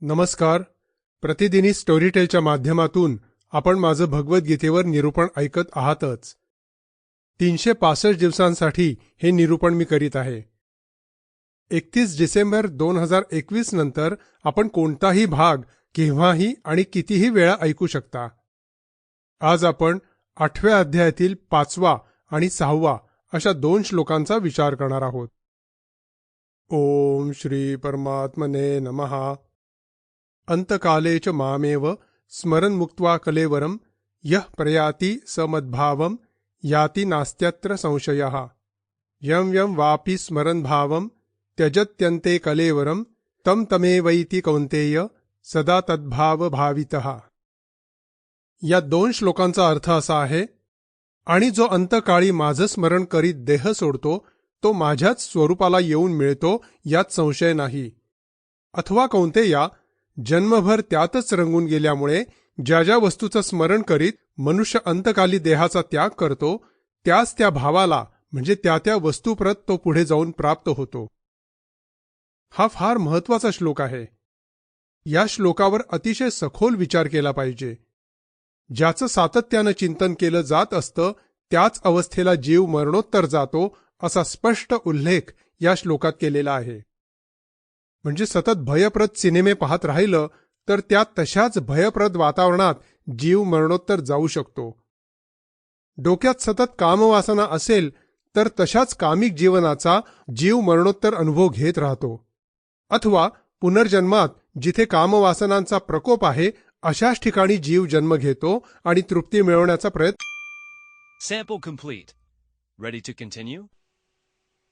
नमस्कार. प्रतिदिनी स्टोरीटेलच्या माध्यमातून आपण माझं भगवद्गीतेवर निरूपण ऐकत आहातच. तीनशे पासष्ट दिवसांसाठी हे निरूपण मी करीत आहे. एकतीस डिसेंबर दोन हजार एकवीस नंतर आपण कोणताही भाग केव्हाही आणि कितीही वेळा ऐकू शकता. आज आपण आठव्या अध्यायातील पाचवा आणि सहावा अशा दोन श्लोकांचा विचार करणार आहोत. ओम श्री परमात्मने नमहा अंतकाले च मामेव स्मरन् मुक्त्वा कलेवरं यः प्रयाति स मद्भावं याति नास्त्यत्र संशयः। यं यं वापि स्मरन् भावं त्यजत्यन्ते कलेवरं तं तमेवैति कौन्तेय सदा तद्भाव भावितः या दोन श्लोकांचा अर्थ असा आहे आणि जो अंतकाळी माझं स्मरण करीत देह सोडतो तो माझ्याच स्वरूपाला येऊन मिळतो यात संशय नाही. अथवा कौंतेया जन्मभर त्यातच रंगून गेल्यामुळे ज्या ज्या वस्तूचं स्मरण करीत मनुष्य अंतकाली देहाचा त्याग करतो त्याच त्या भावाला म्हणजे त्या त्या वस्तूप्रत तो पुढे जाऊन प्राप्त होतो. हा फार महत्त्वाचा श्लोक आहे. या श्लोकावर अतिशय सखोल विचार केला पाहिजे. ज्याचं सातत्यानं चिंतन केलं जात असतं त्याच अवस्थेला जीव मरणोत्तर जातो असा स्पष्ट उल्लेख या श्लोकात केलेला आहे. म्हणजे सतत भयप्रद सिनेमे पाहत राहिलं तर त्या तशाच भयप्रद वातावरणात जीव मरणोत्तर जाऊ शकतो. डोक्यात सतत कामवासना असेल तर तशाच कामिक जीवनाचा जीव मरणोत्तर अनुभव घेत राहतो. अथवा पुनर्जन्मात जिथे कामवासनांचा प्रकोप आहे अशाच ठिकाणी जीव जन्म घेतो आणि तृप्ती मिळवण्याचा प्रयत्न